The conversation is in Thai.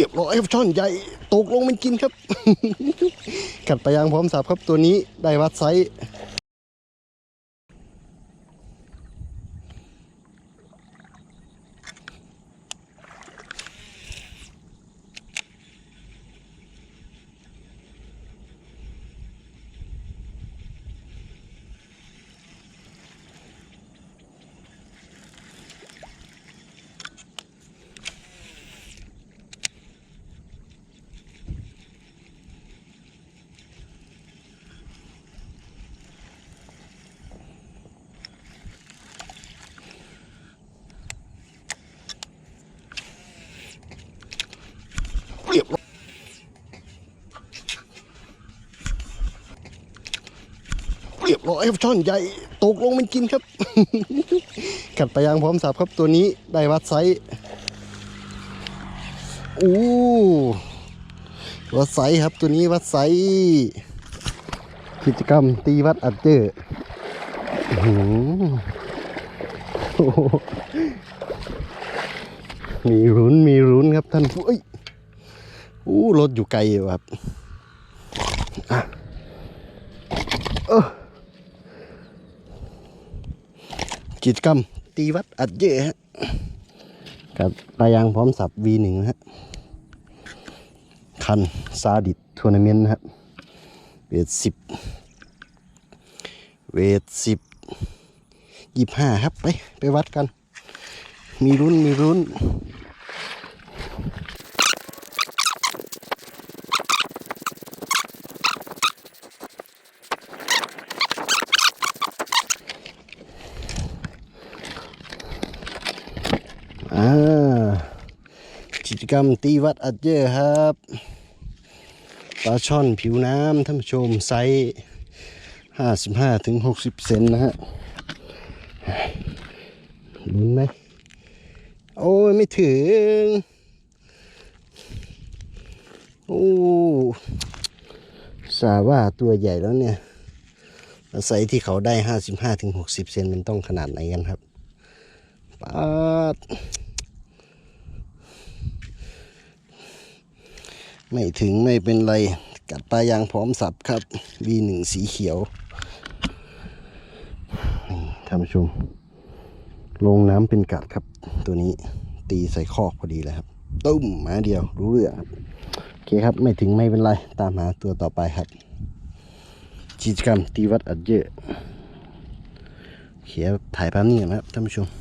เรียบร้อยครับช่อนใหญ่ตกลงมันกินครับ กัดปลายางพร้อมสับครับตัวนี้ได้วัดไซส์ รียบร้อยครับช่อนใหญ่ตกลงมันกินครับ กัดไปยางพร้อมสับครับตัวนี้ได้วัดไซส์อู้วัดไซส์ครับตัวนี้วัดไซส์กิจกรรมตีวัดอัดเจอมีรุนมีรุนครับท่านผู้เอ้ยอู้รถอยู่ไกลอยู่ครับอะเออ กิจกรรม ตีวัดอัดเย่ฮะกับตายางพร้อมสับ V1 นะฮะ คันซาดิตทัวร์นาเมนต์นะครับเวทสิบเวทสิบยี่ห้าครับ ไป ไปวัดกัน มีรุ่นมีรุ่น จกรรมตีวัดอัดเยอะครับปลาช่อนผิวน้ำท่านผู้ชมไซส์ห้าสิบห้าถึงหกสิบเซนนะฮะลุ้นไหมโอ้ยไม่ถึง โอ้สาว่าตัวใหญ่แล้วเนี่ยไซส์ที่เขาได้ห้าสิบห้าถึงหกสิบเซนมันต้องขนาดไหนกันครับปาด ไม่ถึงไม่เป็นไร กัดปลายางพร้อมสับครับ V1 สีเขียวท่านผู้ชม ลงน้ำเป็นกัดครับ ตัวนี้ตีใส่คอกพอดีเลยครับตุ้มมาเดียวรู้เรื่องครับโอเคครับไม่ถึงไม่เป็นไร ตามหาตัวต่อไปครับกิจกรรมตีวัดอัดเยอะเขียถ่ายแป๊บนี้ก่นนะครับท่านผู้ชม